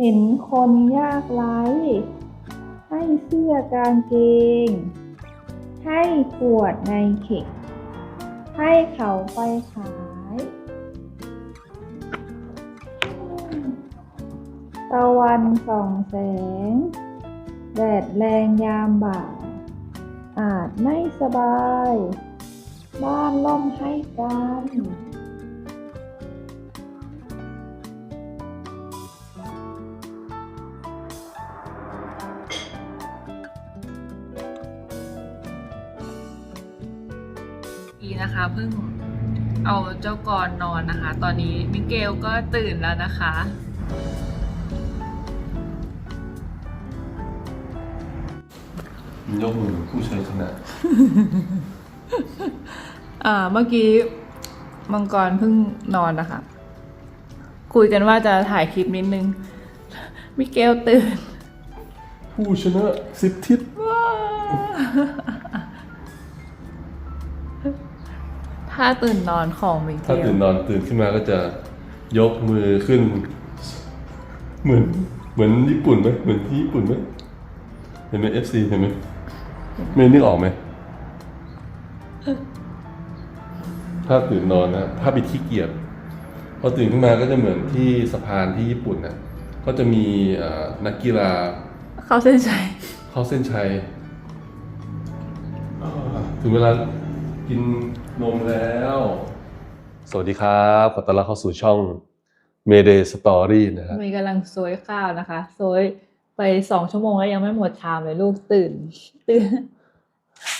เห็นคนยากไร้ให้เสื้อกางเกง ให้ขวดในเข่งให้เขาไปขาย ตะวันส่องแสง แดดแรงยามบ่ายอาจไม่สบาย บ้านล่มให้กัน นะคะ เพิ่งเอาเจ้ากรนอนนะคะ ตอนนี้มิเกลก็ตื่นแล้วนะคะ ยกมือผู้ชัยชนะ อ่าเมื่อกี้มังกรเพิ่งนอนนะคะ คุยกันว่าจะถ่ายคลิปนิดนึง มิเกลตื่น ผู้ชนะสิบทิศถ้า ตื่นนอนของมิเกถ้าลตื่นนอนตื่นขึ้นมาก็จะยกมือขึ้น เหมือน เหมือนญี่ปุ่นไหมเหมือนที่ญี่ปุ่นไหมเห็นไหม FC เห็นไหมเมย์นึกออกไหมถ้าตื่นนอนนะถ้าไปขี้เกียจพอตื่นขึ้นมาก็จะเหมือนที่สะพานที่ญี่ปุ่นนะก็จะมีเอ่อนักกีฬาเข้าเส้นชัยเข้าเส้นชัยอ่าถึงเวลา กินนมแล้ว สวัสดีครับขอต้อนรับเข้าสู่ช่อง Mayday Story นะครับมีกำลังซวยข้าวนะคะซวยไปสองชั่วโมงแล้วยังไม่หมดชามเลยลูกตื่น ตื่น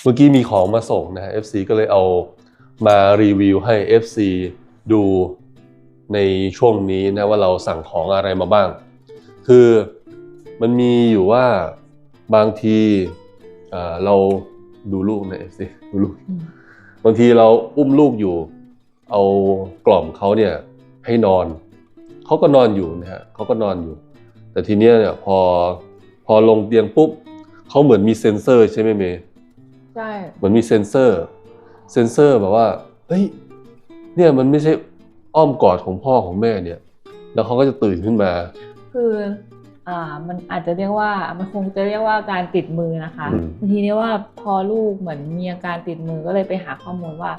เมื่อกี้มีของมาส่งนะฮะ FC ก็เลยเอามารีวิวให้ FC ดูในช่วงนี้นะว่าเราสั่งของอะไรมาบ้าง คือมันมีอยู่ว่าบางทีเอ่อเราดูลูกนะ FC ดูลูก บางทีเราอุ้มลูกอยู่ เอากล่อมเขาเนี่ยให้นอน เขาก็นอนอยู่นะฮะเขาก็นอนอยู่ แต่ทีเนี้ยเนี่ยพอพอลงเตียงปุ๊บเขาเหมือนมีเซ็นเซอร์ใช่ไหมเมย์ใช่เหมือนมีเซ็นเซอร์ เซ็นเซอร์แบบว่าเฮ้ยเนี่ยมันไม่ใช่อ้อมกอดของพ่อของแม่เนี่ย แล้วเขาก็จะตื่นขึ้นมา คือ อ่ามันอาจจะเรียกว่ามันคงจะเรียกว่าการติดมือนะคะอืมทีนี้ว่าพอลูกเหมือนมีอาการติดมือก็เลยไปหาข้อมูลว่า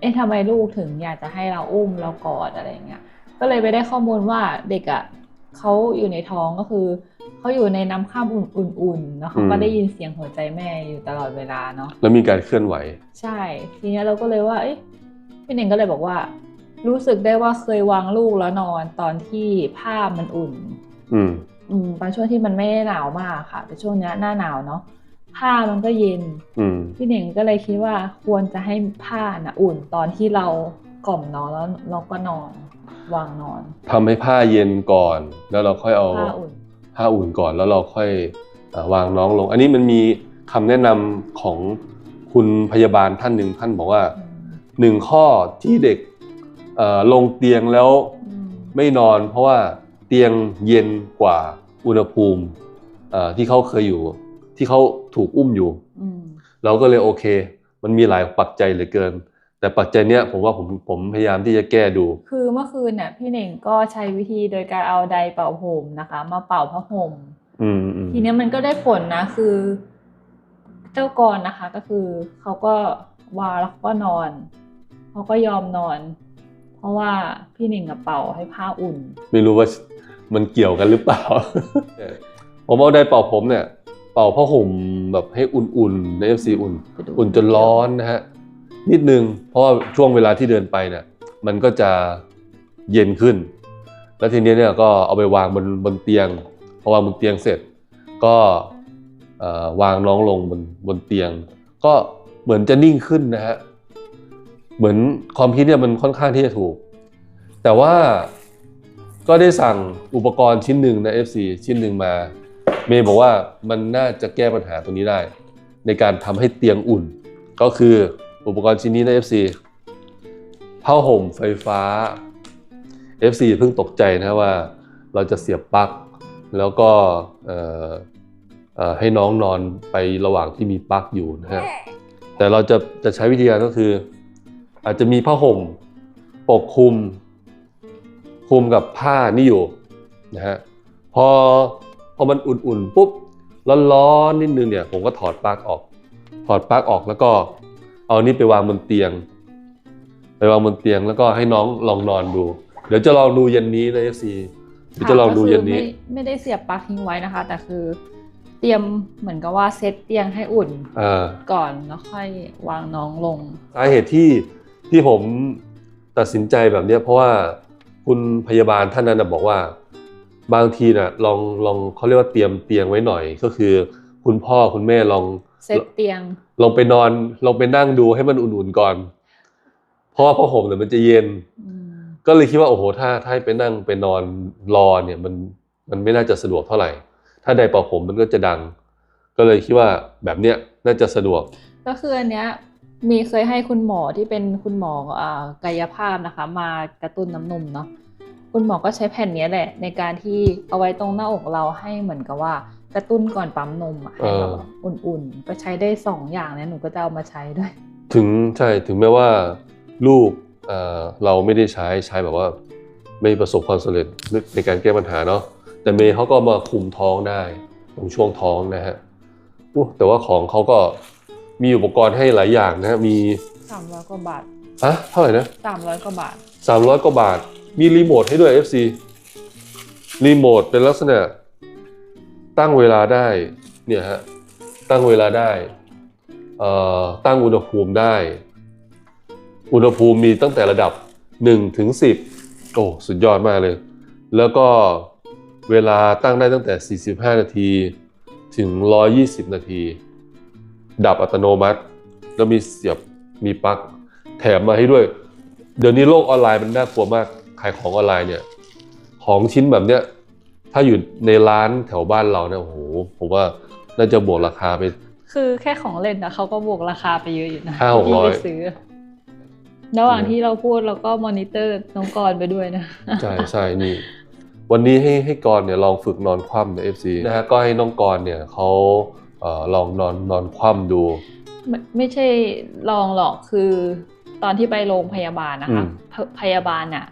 เอ๊ะทำไมลูกถึงอยากจะให้เราอุ้มเรากอดอะไรอย่างเงี้ยก็เลยไปได้ข้อมูลว่าเด็กอะ่ะเขาอยู่ในท้องก็คือเขาอยู่ในน้ำข้ามอุ่นๆแล้วเขาก็ได้ยินเสียงหัวใจแม่อยู่ตลอดเวลาเนาะแล้วมีการเคลื่อนไหว ใช่ ทีเนี้ยเราก็เลยว่า เอ๊ะพี่เน่งก็เลยบอกว่า รู้สึกได้ว่าเคยวางลูกแล้วนอนตอนที่ผ้ามันอุ่น อืม อืมบางช่วงที่มันไม่ได้หนาวมากค่ะ แต่ช่วงเนี้ยหน้าหนาวเนาะผ้ามันก็เย็นอืมพี่เน่งก็เลยคิดว่าควรจะให้ผ้าน่ะอุ่นตอนที่เรากล่อมนอนแล้วเราก็นอนวางนอนทำให้ผ้าเย็นก่อน แล้วเราค่อยเอาผ้าอุ่น ผ้าอุ่นก่อนแล้วเราค่อยเอ่อวางน้องลง อันนี้มันมีคำแนะนำของคุณพยาบาลท่านหนึ่งท่านบอกว่าหนึ่งข้อที่เด็กเอ่อลงเตียงแล้ว อืมไม่นอนเพราะว่าเตียงเย็นกว่า อุณหภูมิเอ่อที่เขาเคยอยู่ ที่เขาถูกอุ้มอยู่อืมเราก็เลยโอเค มันมีหลายปัจจัยเหลือเกิน แต่ปัจจัยเนี้ยผมว่าผมผมพยายามที่จะแก้ดู คือเมื่อคืนเนี่ยพี่เน่งก็ใช้วิธีโดยการเอาไดร์เป่าผมนะคะ มาเป่าผ้าห่มอืมอืมทีเนี้ยมันก็ได้ผลนะคือ เจ้ากรนะคะ ก็คือเขาก็วางแล้วเขาก็นอนเขาก็ยอมนอน เพราะว่าพี่เน่งกับเป่าให้ผ้าอุ่น ไม่รู้ว่า มันเกี่ยวกันหรือเปล่า ผมเอาได้เป่าผมเนี่ย เป่าผ้าห่มแบบให้อุ่นๆใน FC อุ่นไปดูอุ่นจนร้อนนะฮะ นิดนึง เพราะว่าช่วงเวลาที่เดินไปเนี่ย มันก็จะเย็นขึ้น แล้วทีนี้เนี่ยก็เอาไปวางบนบนเตียง พอวางบนเตียงเสร็จ ก็เอ่อวางน้องลงบนบนเตียง ก็เหมือนจะนิ่งขึ้นนะฮะ เหมือนความคิดเนี่ยมันค่อนข้างที่จะถูก แต่ว่า ก็ได้สั่งอุปกรณ์ชิ้นหนึ่งนะ FC ชิ้นหนึ่งมา เมย์บอกว่ามันน่าจะแก้ปัญหาตรงนี้ได้ ในการทำให้เตียงอุ่น ก็คืออุปกรณ์ชิ้นนี้นะ FC ผ้าห่มไฟฟ้า FC เพิ่งตกใจนะว่าเราจะเสียบปลั๊กแล้วก็เอ่อเอ่อให้น้องนอนไประหว่างที่มีปลั๊กอยู่นะฮะแต่เราจะจะใช้วิธีการก็คือ อาจจะมีผ้าห่มปกคลุม คลุมกับผ้านี่อยู่นะฮะพอพอมันอุ่นๆปุ๊บร้อนๆนิดนึงเนี่ยผมก็ถอดปลั๊กออก ถอดปลั๊กออกแล้วก็เอานี่ไปวางบนเตียง ไปวางบนเตียงแล้วก็ให้น้องลองนอนดู เดี๋ยวจะลองดูเย็นนี้นะเอฟซีเดี๋ยวจะลองดูเย็นนี้ก็คือไม่ไม่ได้เสียบปลั๊กทิ้งไว้นะคะ แต่คือเตรียมเหมือนกับว่าเซตเตียงให้อุ่นอ่าก่อนแล้วค่อยวางน้องลงสาเหตุที่ที่ผมตัดสินใจแบบเนี้ยเพราะว่า คุณพยาบาลท่านนั้นนะบอกว่า บางทีน่ะลองลองเขาเรียกว่าเตรียมเตียงไว้หน่อย ก็คือ คุณพ่อคุณแม่ลองเซตเตียง ลองไปนอนลองไปนั่งดูให้มันอุ่นๆก่อนเพราะว่าผ้าห่มเนี่ยมันจะเย็นอืมก็เลยคิดว่าโอ้โหถ้าถ้าให้ไปนั่งไปนอนรอเนี่ยมันมันไม่น่าจะสะดวกเท่าไหร่ ถ้าไดเป่าผมมันก็จะดัง ก็เลยคิดว่าแบบเนี้ยน่าจะสะดวก ก็คืออันเนี้ย มีเคยให้คุณหมอที่เป็นคุณหมออ่ากายภาพนะคะ มากระตุ้นน้ำนมเนาะคุณหมอก็ใช้แผ่นเนี้ยแหละ ในการที่เอาไว้ตรงหน้าอกเราให้เหมือนกับว่ากระตุ้นก่อนปั๊มนมอะให้เราเอออุ่นๆ ก็ใช้ได้สองอย่างเนี่ยหนูก็จะเอามาใช้ด้วย ถึงใช่ถึงแม้ว่าลูกเอ่อเราไม่ได้ใช้ใช้แบบว่า ไม่ประสบความสำเร็จในการแก้ปัญหาเนาะแต่เมย์เขาก็มาคุมท้องได้ตรงช่วงท้องนะฮะอู้แต่ว่าของเขาก็ มีอุปกรณ์ให้หลายอย่างนะฮะมี300กว่าบาทอะเท่าไหร่นะ300กว่าบาทสามร้อยกว่าบาท มีรีโมทให้ด้วย FC รีโมทเป็นลักษณะ ตั้งเวลาได้เนี่ยฮะตั้งเวลาได้เอ่อตั้งอุณหภูมิได้ อุณหภูมิมีตั้งแต่ระดับ1ถึง10 โอ้สุดยอดมากเลย แล้วก็เวลาตั้งได้ตั้งแต่ 45 นาทีถึง 120 นาที ดับอัตโนมัติ แล้วมีเสียบมีปลั๊กแถมมาให้ด้วย เดี๋ยวนี้โลกออนไลน์มันน่ากลัวมากขายของออนไลน์เนี่ย ของชิ้นแบบเนี้ยถ้าอยู่ในร้านแถวบ้านเราเนี่ยโอ้โหผมว่าน่าจะบวกราคาไป คือแค่ของเล่นนะเขาก็บวกราคาไปเยอะอยู่นะห้าหกร้อยที่ไปซื้อระหว่างที่เราพูดเราก็มอนิเตอร์น้องกรไปด้วยนะใช่ใช่นี่วันนี้ให้ให้กรณ์เนี่ยลองฝึกนอนคว่ำในเอฟซีนะฮะก็ให้น้องกรณ์เนี่ยเขาเอ่อลองนอนนอนคว่ำดูไม่ไม่ใช่ลองหรอกคือตอนที่ไปโรงพยาบาลนะคะอืมพพยาบาลน่ะ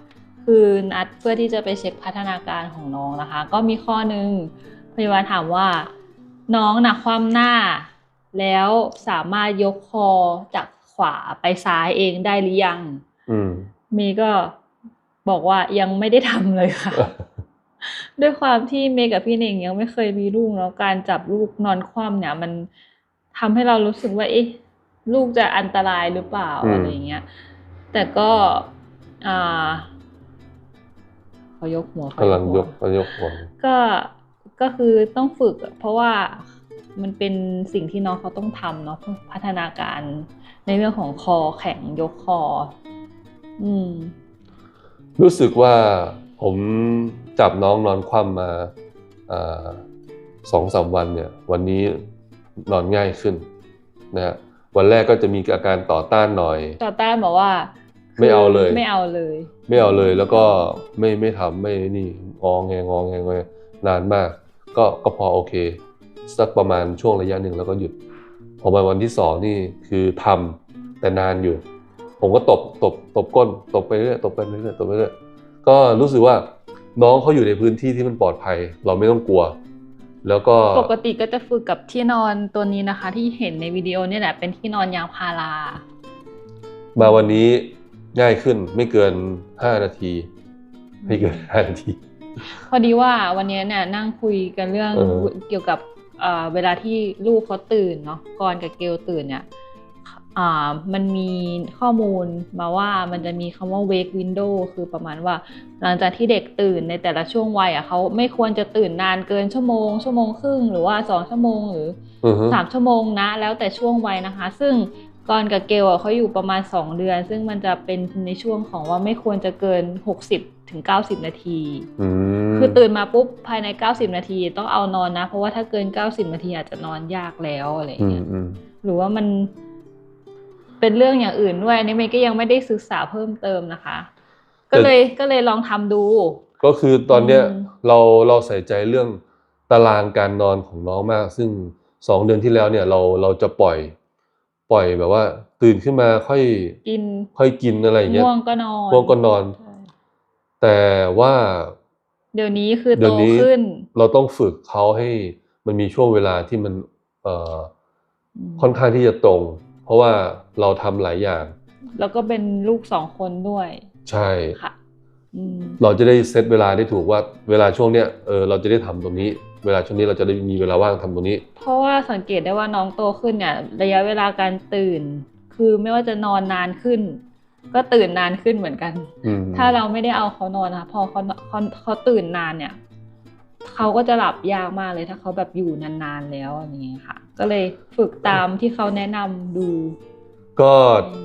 คือนัดเพื่อที่จะไปเช็คพัฒนาการของน้องนะคะ ก็มีข้อหนึ่งพยาบาลถามว่า น้องน่ะคว่ำหน้า แล้วสามารถยกคอจากขวาไปซ้ายเองได้หรือยังอืมเมย์ก็บอกว่ายังไม่ได้ทำเลยค่ะ ด้วยความที่เมย์กับพี่เน่งยังไม่เคยมีลูกแล้วการจับลูกนอนคว่ำเนี่ยมันทำให้เรารู้สึกว่าเอ๊ะลูกจะอันตรายหรือเปล่าอืมอะไรเงี้ย แต่ก็อ่าเขายกหัวเขากำลังหัวยกกำลังยกหัวก็ก็คือต้องฝึกอะเพราะว่ามันเป็นสิ่งที่น้องเขาต้องทำเนาะเพื่อพัฒนาการในเรื่องของคอแข็งยกคอ อืม รู้สึกว่าผม จับน้องนอนคว่ำมาอ่าสองสามวันเนี่ยวันนี้นอนง่ายขึ้นนะฮะวันแรกก็จะมีอาการต่อต้านหน่อย ต่อต้านบอกว่า ไม่เอาเลย ไม่เอาเลย ไม่เอาเลยแล้วก็ไม่ไม่ทำไม่นี่งองแงงองแงงอแงนานมาก ก็ก็พอโอเค สักประมาณช่วงระยะหนึ่งแล้วก็หยุดพอมาวันที่สองนี่คือทำแต่นานอยู่ ผมก็ตบตบตบก้น ตบไปเรื่อยตบไปเรื่อยตบไปเรื่อยก็รู้สึกว่า น้องเขาอยู่ในพื้นที่ที่มันปลอดภัย เราไม่ต้องกลัว แล้วก็ปกติก็จะฝึกกับที่นอนตัวนี้นะคะ ที่เห็นในวิดีโอเนี่ยแหละเป็นที่นอนยางพารามาวันนี้ง่ายขึ้นไม่เกิน5นาที ไม่เกิน5นาที พอดีว่าวันนี้เนี่ยนั่งคุยกันเรื่องเออเกี่ยวกับเอ่อเวลาที่ลูกเขาตื่นเนาะกรกับเกลตื่นเนี่ยอ่า มันมีข้อมูลมาว่ามันจะมีคำว่า wake window คือประมาณว่า หลังจากที่เด็กตื่นในแต่ละช่วงวัยอะเขาไม่ควรจะตื่นนานเกินชั่วโมง ชั่วโมงครึ่งหรือว่าสองชั่วโมงหรืออือฮึสามชั่วโมงนะ แล้วแต่ช่วงวัยนะคะ ซึ่งกรกับเกลอะเขาอยู่ประมาณ 2 เดือน ซึ่งมันจะเป็นในช่วงของว่าไม่ควรจะเกิน 60ถึง90 นาทีอืมคือตื่นมาปุ๊บภายใน 90 นาทีต้องเอานอนนะ เพราะว่าถ้าเกิน 90 นาทีอาจจะนอนยากแล้วอะไรอย่างอืเงี้มยอืมหรือว่ามัน เป็นเรื่องอย่างอื่นด้วยอันนี้เมย์ก็ยังไม่ได้ศึกษาเพิ่มเติมนะคะ ก็เลยก็เลยลองทำดู ก็คือตอนเนี้ยอืมเราเราใส่ใจเรื่องตารางการนอนของน้องมาก ซึ่งสองเดือนที่แล้วเนี่ยเราเราจะปล่อย ปล่อยแบบว่า ตื่นขึ้นมาค่อยกิน ค่อยกินอะไรอย่างเงี้ยง่วงก็นอนง่วงก็นอนใช่แต่ว่า เดี๋ยวนี้คือเดี๋โตยวนี้ขึ้น เราต้องฝึกเขาให้มันมีช่วงเวลาที่มัน เอ่อมค่อนข้างที่จะตรงเพ ราะว่าเราทำหลายอย่าง แล้วก็เป็นลูกสองคนด้วย ใช่ค่ะอืมเราจะได้เซตเวลาได้ถูกว่าเวลาช่วงเนี้ยเออเราจะได้ทำตรงนี้ เวลาช่วงนี้เราจะได้มีเวลาว่างทำตรงนี้ เพราะว่าสังเกตได้ว่าน้องโตขึ้นเนี่ยระยะเวลาการตื่น คือไม่ว่าจะนอนนานขึ้น ก็ตื่นนานขึ้นเหมือนกันอืมถ้าเราไม่ได้เอาเขานอนนะคะพอเขาเขาเขาตื่นนานเนี่ย เขาก็จะหลับยากมากเลยถ้าเขาแบบอยู่นานๆแล้วอย่างเงี้ยค่ะ ก็เลยฝึกตามที่เขาแนะนำดู ก็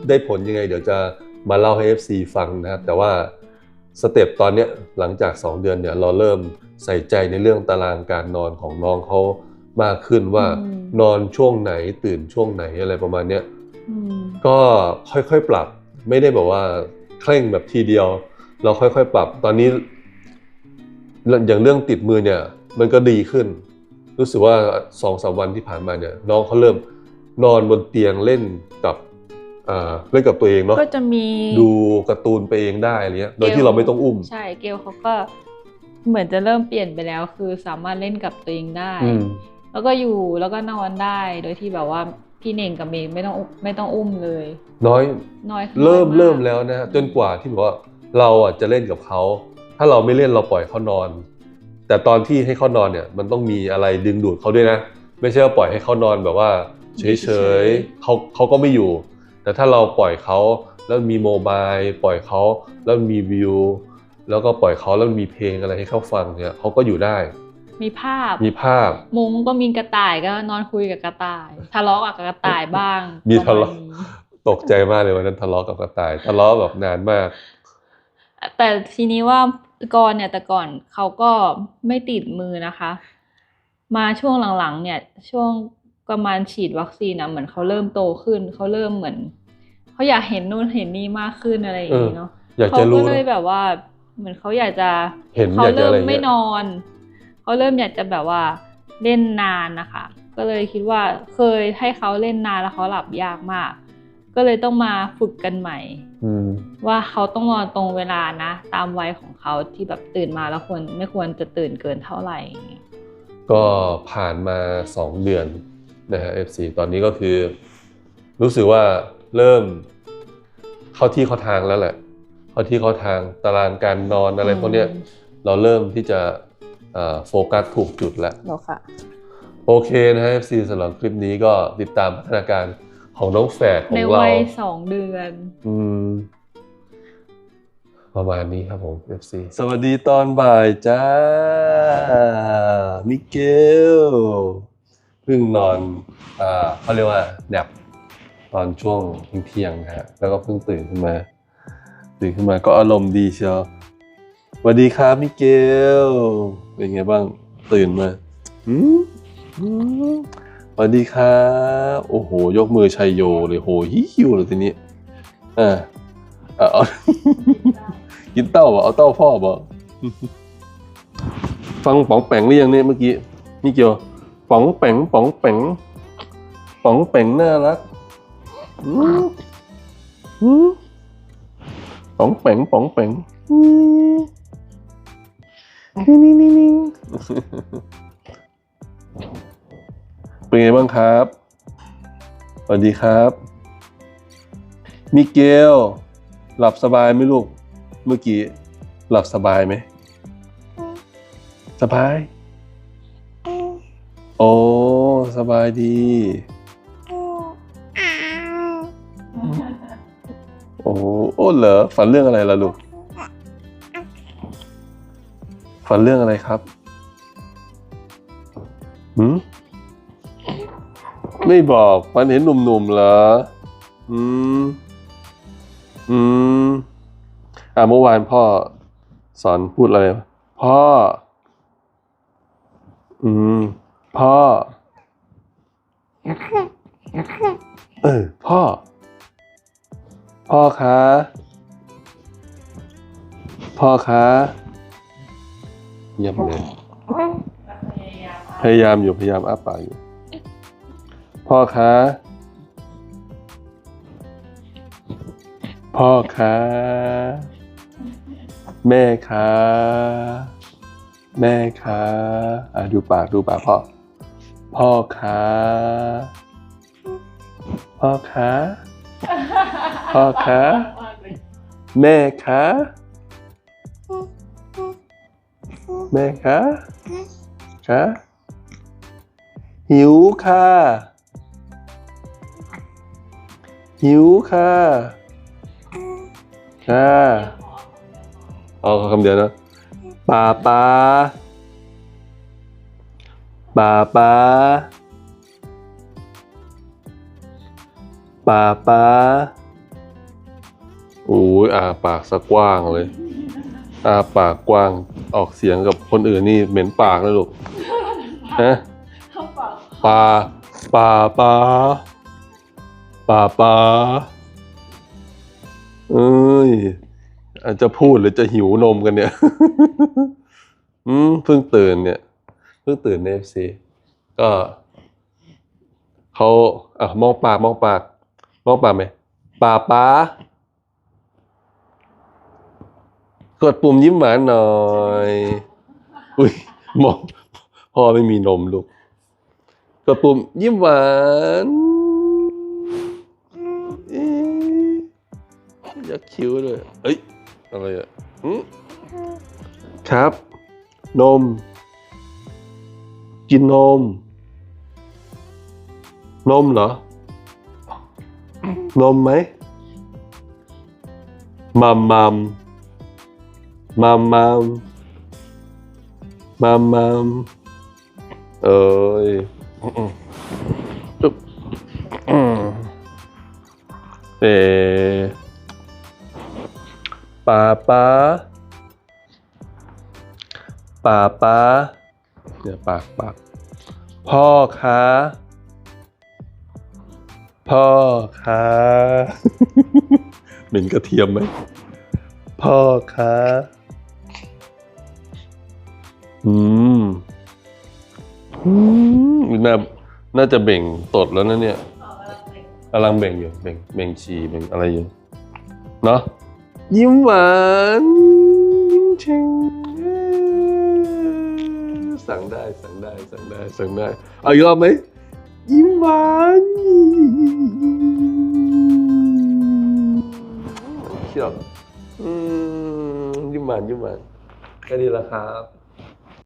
ได้ผลยังไง เดี๋ยวจะมาเล่าให้ FC ฟังนะครับ แต่ว่าสเต็ปตอนเนี้ยหลังจาก 2 เดือนเนี่ยเราเริ่มใส่ใจในเรื่องตารางการนอนของน้องเขามากขึ้นว่าอืมนอนช่วงไหนตื่นช่วงไหนอะไรประมาณเนี้ยอืมก็ค่อยๆปรับ ไม่ได้แบบว่าเคร่งแบบทีเดียว เราค่อยๆปรับ ตอนนี้ อย่างเรื่องติดมือเนี่ยมันก็ดีขึ้น รู้สึกว่าสองสามวันที่ผ่านมาเนี่ยน้องเขาเริ่มนอนบนเตียงเล่นกับอ่าเล่นกับตัวเองเนาะก็จะมีดูการ์ตูนไปเองได้อะไรเงี้ยโดยที่เราไม่ต้องอุ้ม ใช่เกลเขาก็เหมือนจะเริ่มเปลี่ยนไปแล้ว คือสามารถเล่นกับตัวเองได้อืมแล้วก็อยู่แล้วก็นอนได้ โดยที่แบบว่าพี่เน่งกับเมย์ไม่ต้องไม่ต้องอุ้มเลย น้อยน้อยขึ้นเริ่มน้อยากเริ่มแล้วนะฮะจนกว่าที่แบบว่าเราอะจะเล่นกับเขา ถ้าเราไม่เล่นเราปล่อยเขานอน แต่ตอนที่ให้เขานอนเนี่ยมันต้องมีอะไรดึงดูดเขาด้วยนะ ไม่ใช่ว่าปล่อยให้เขานอนแบบว่า เฉยๆเขาเขาก็ไม่อยู่ แต่ถ้าเราปล่อยเขาแล้วมีโมบายปล่อยเขาแล้วมีวิวแล้วก็ปล่อยเขาแล้วมีเพลงอะไรให้เขาฟังเนี่ยเขาก็อยู่ได้ มีภาพมีภาพ มุ้งก็มีกระต่ายก็นอนคุยกับกระต่ายทะเลาะกับกระต่ายบ้าง มีปรทะเลาะณนี้ตกใจมากเลยวันนั้นทะเลาะกับกระต่าย ทะเลาะแบบนานมาก แต่ทีนี้ว่า ก่อนเนี่ยแต่ก่อนเขาก็ไม่ติดมือนะคะ มาช่วงหลังๆ เนี่ยช่วงประมาณฉีดวัคซีนนะเหมือนเขาเริ่มโตขึ้นเขาเริ่มเหมือนเขาอยากเห็นนู่นเห็นนี่มากขึ้นอะไรอย่างนี้เนาะอยากเขาจะรู้ก็เลยนะแบบว่า เหมือนเขาอยากจะเห็นเขาอยากจะเริ่อะมไรอย่างเงี้ยไม่นอนเขาเริ่มอยากจะแบบว่าเล่นนานนะคะ ก็เลยคิดว่าเคยให้เขาเล่นนานแล้วเขาหลับยากมาก ก็เลยต้องมาฝึกกันใหม่อืมว่าเขาต้องนอนตรงเวลานะ ตามวัยของเขาที่แบบตื่นมาแล้วควรไม่ควรจะตื่นเกินเท่าไหร่อย่างเงี้ยก็ผ่านมา 2 เดือนนะฮะ FC ตอนนี้ก็คือ รู้สึกว่าเริ่มเข้าที่เข้าทางแล้วแหละ เข้าที่เข้าทางตารางการนอนอะไรพวกเนี้ยเราเริ่มที่จะเอ่อโฟกัสถูกจุดแล้วหรอค่ะโอเคนะฮะ FC สำหรับคลิปนี้ก็ติดตามพัฒนาการ ของน้องแฝดขอในงเราวัยสองเดือน อืม ประมาณนี้ครับผม FC สวัสดีตอนบ่ายจ้า มิเกลเพิ่งนอนอ่าเขาเรียกว่าแนบตอนช่วงเที่ยงๆนะฮะแล้วก็เพิ่งตื่นขึ้นมา ตื่นขึ้นมาก็อารมณ์ดีเชียวสวัสดีครับมิเกลเป็นไงบ้าง ตื่นมาหืมหืม สวัสดีครับโอ้โห ยกมือชัยโยเลยโหฮิวเลยทีนี้อ่าเอาเอากินเต้าบ่เอาเต้าพ่อบ่ฟังป๋องแปงหรือยังเนี่ยเมื่อกี้นี่เกี่ยวป๋องแปงป๋องแปงป๋องแปงน่ารักอืมอืมป๋องแปงป๋องแปงอืมนี่นี่นี่ เป็นไงบ้างครับ สวัสดีครับ มิเกล หลับสบายไหมลูก เมื่อกี้ หลับสบายไหม สบาย โอ้ สบายดี โอ้โอ้เหรอ ฝันเรื่องอะไรล่ะลูก ฝันเรื่องอะไรครับ หืม ไม่บอกฝันเห็นหนุ่มๆเหรอ อืม อืม อ่าเมื่อวานพ่อสอนพูดอะไร พ่อ อืม พ่อ เออ พ่อ พ่อคะพ่อคะเยี่ยมเลยพยายามอยู่พยายามอ้าปากอยู่ พ่อคะพ่อคะแม่คะแม่คะอะดูปากดูปากพ่อ พ่อคะพ่อคะพ่อคะแม่คะแม่คะคะหิวค่ะ หิวค่ะค่ะเอาคำเดียวนะป้าป้าป้าป้าป้าป้าโอ้ยอาปากสะกว้างเลย อาปากกว้างออกเสียงกับคนอื่นนี่เหม็นปากเลยลูกฮะเข้าปากปลาปลา ปลาปลาเอ้ยอาจจะพูดหรือจะหิวนมกันเนี่ย อืมเพิ่งตื่นเนี่ย เพิ่งตื่นในเอฟซีก็เขาอะมองปากมองปาก มองปากไหมปลาปลากดปุ่มยิ้มหวานหน่อย อุ้ยมองพ่อไม่มีนมลูก กดปุ่มยิ้มหวาน ยักคิ้วเลยเอ้ยอะไรอะอืมครับ นม กินนม นมเหรอ นมไหมมัมมัมมัมมัมมัมมัมเอ้ย ป้าป้าป้าป้าเนี่ยปากปากพ่อคะพ่อคะเหม็นกระเทียมไหมพ่อคะอืมอืมน่าน่าจะเบ่งตดแล้วนะเนี่ยกำลังเบ่งอยู่เบ่งเบ่งฉี่เบ่งอะไรอยู่ เนาะ ยิ้มหวานยิ้มเชงสั่งได้สั่งได้สั่งได้สั่งได้เอาอีกรอบไหมยิ้มหวานเชียวยิ้มหวานยิ้มหวานแค่นี้ละครับ